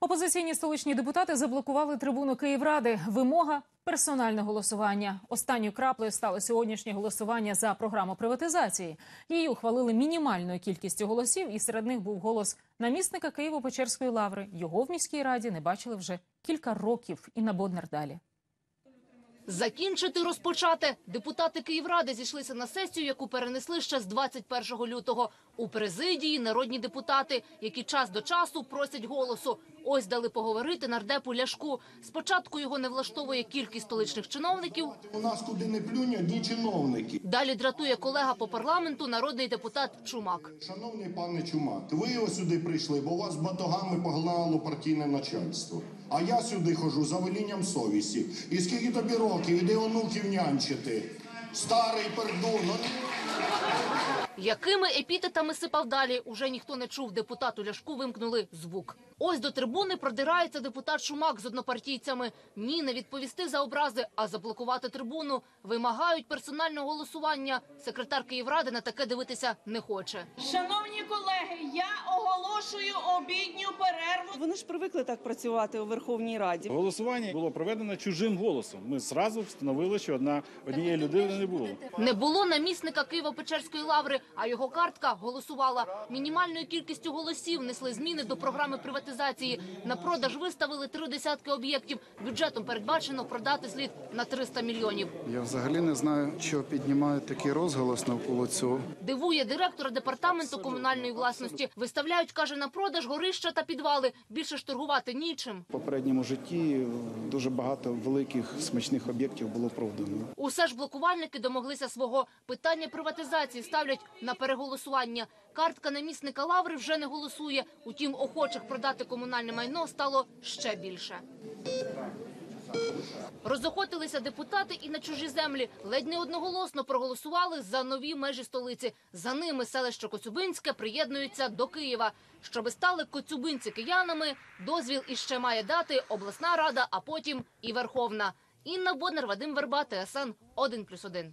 Опозиційні столичні депутати заблокували трибуну Київради. Вимога персональне голосування. Останньою краплею стало сьогоднішнє голосування за програму приватизації. Її ухвалили мінімальною кількістю голосів, і серед них був голос намісника Києво-Печерської лаври. Його в міській раді не бачили вже кілька років. І на Боднер далі. Закінчити розпочати. Депутати Київради зійшлися на сесію, яку перенесли ще з 21 лютого. У президії народні депутати, які час до часу просять голосу. Ось дали поговорити нардепу Ляшку. Спочатку його не влаштовує кількість столичних чиновників. У нас куди не плюнь, одні чиновники. Далі дратує колега по парламенту, народний депутат Чумак. Шановний пане Чумак, ви ось сюди прийшли, бо вас батогами погнало партійне начальство. А я сюди хожу за велінням совісті. І скільки тобі років, іди онуків нянчити. Старий пердун. Якими епітетами сипав далі, уже ніхто не чув. Депутату Ляшку вимкнули звук. Ось до трибуни продирається депутат Шумак з однопартійцями. Ні, не відповісти за образи, а заблокувати трибуну. Вимагають персонального голосування. Секретар Київради на таке дивитися не хоче. Шановні колеги, я оголошую обідню перерву. Вони ж привикли так працювати у Верховній Раді. Голосування було проведено чужим голосом. Ми зразу встановили, що одна однієї людини не було. Не було намісника Києво-Печерської лаври, а його картка голосувала. Мінімальною кількістю голосів несли зміни до програми приватизації. На продаж виставили три десятки об'єктів. Бюджетом передбачено продати слід на 300 мільйонів. Я взагалі не знаю, що піднімають такий розголос навколо цього. Дивує директора департаменту комунальної власності. Виставляють, каже, на продаж горища та підвали. Більше ж торгувати нічим. В попередньому житті дуже багато великих смачних об'єктів було продано. Усе ж блокувальники домоглися свого. Питання приватизації ставлять на переголосування. Картка намісника лаври вже не голосує. Утім, охочих продати комунальне майно стало ще більше. Розохотилися депутати і на чужі землі. Ледь не одноголосно проголосували за нові межі столиці. За ними селище Коцюбинське приєднується до Києва. Щоби стали коцюбинці киянами, дозвіл іще має дати обласна рада, а потім і Верховна. Інна Боднар, Вадим Верба, ТСН 1+,1.